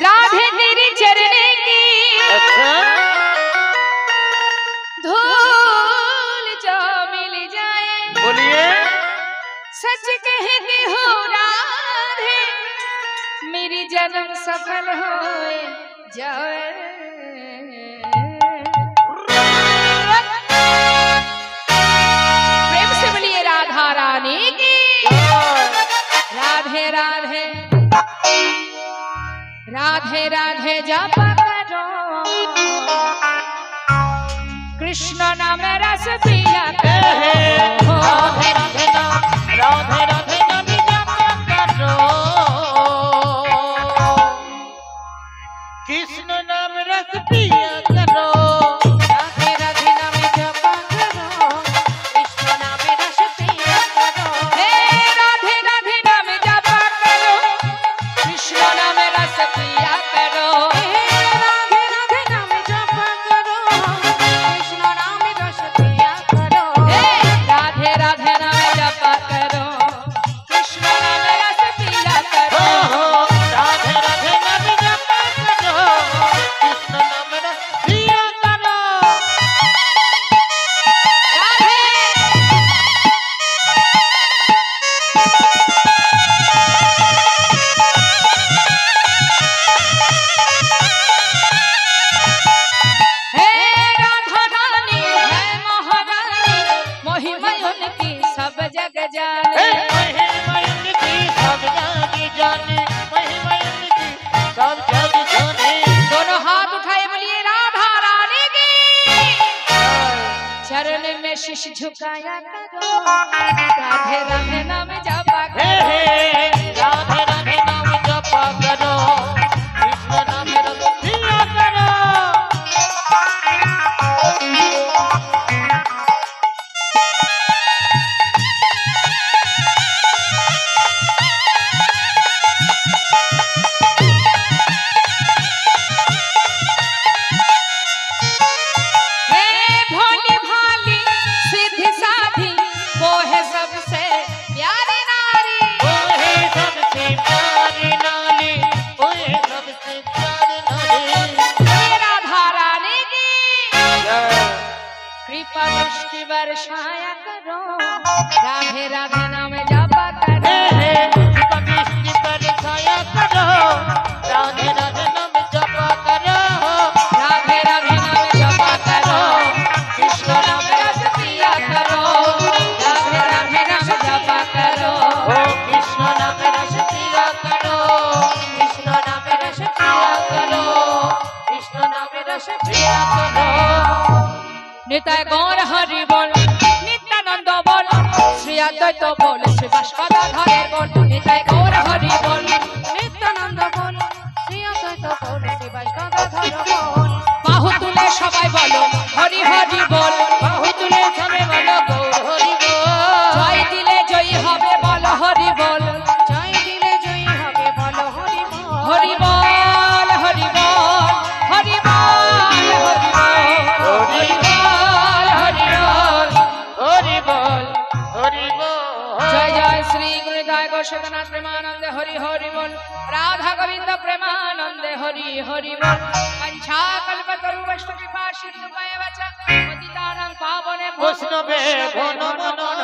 राधे तेरे चरने की। अच्छा धूल जो मिल जाए। बोलिए। सच कहते हो राधे मेरी जन्म सफल हो जाए রাধে রাধে জপা করো। কৃষ্ণ নামে রস শেষ ঝুকায়া কাঁধে রাখে নাম বার ছায়া করো। রাধে রাধে নামে জপা করো। বিষ্ণু বার ছায়া করো। রাধে রাধে নামে জপা করো। রাধে রাধে নামে জপা করো। কৃষ্ণ নামে রস পিয়া করো। রাধে রাধে নামে জপা করো। কৃষ্ণ নামে রস পিয়া করো। কৃষ্ণ নামে রস পিয়া করো। কৃষ্ণ নামে রস পিয়া করো। নিতায় গৌর হরি বল, নিত্যানন্দ বল, শ্রী অদ্বৈত বল, শ্রী বাসবাধরের বল নিতায় গৌর হরি বল, নিত্যানন্দ বল, শ্রী অদ্বৈত বল, শ্রী বাসবাধর বল। বাহু তুলে সবাই বলো, হরি হরি বল। গোস্বনাথ প্রেমানন্দে হরি হরি বল, রাধা গোবিন্দ প্রেমানন্দে হরি হরি বল। পঞ্চা কল্পতরু বৈষ্ণব সিন্ধু পায় বাচা পতিতানাং পাবনে বৈষ্ণবে ঘন নমঃ।